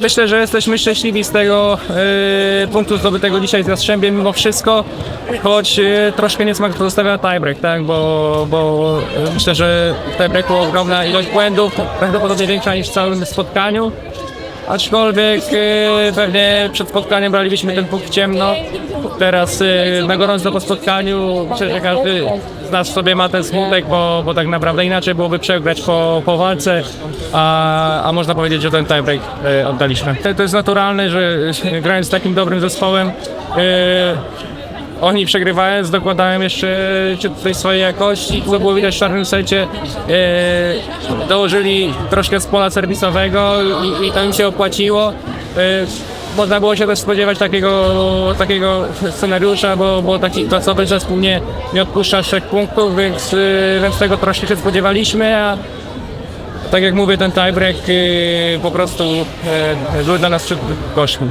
Myślę, że jesteśmy szczęśliwi z tego e, punktu zdobytego dzisiaj z Jastrzębiem mimo wszystko, choć e, troszkę niesmak pozostawia tiebreak, tak, bo, bo e, myślę, że w tiebreaku ogromna ilość błędów, prawdopodobnie większa niż w całym spotkaniu. Aczkolwiek e, pewnie przed spotkaniem braliśmy ten punkt ciemno. Teraz e, na gorąco po spotkaniu myślę, że każdy z nas sobie ma ten smutek, bo, bo tak naprawdę inaczej byłoby przegrać po, po walce, a, a można powiedzieć, że ten tiebreak e, oddaliśmy. To, to jest naturalne, że grając z takim dobrym zespołem oni przegrywając dokładają jeszcze tej swojej jakości, co było widać w czarnym secie. E, dołożyli troszkę z pola serwisowego i, i to im się opłaciło. E, można było się też spodziewać takiego, takiego scenariusza, bo, bo taki klasowy zespół nie, nie odpuszcza trzech punktów, więc, e, więc tego troszkę się spodziewaliśmy, a tak jak mówię, ten tiebreak e, po prostu e, był dla nas przed gorzkim.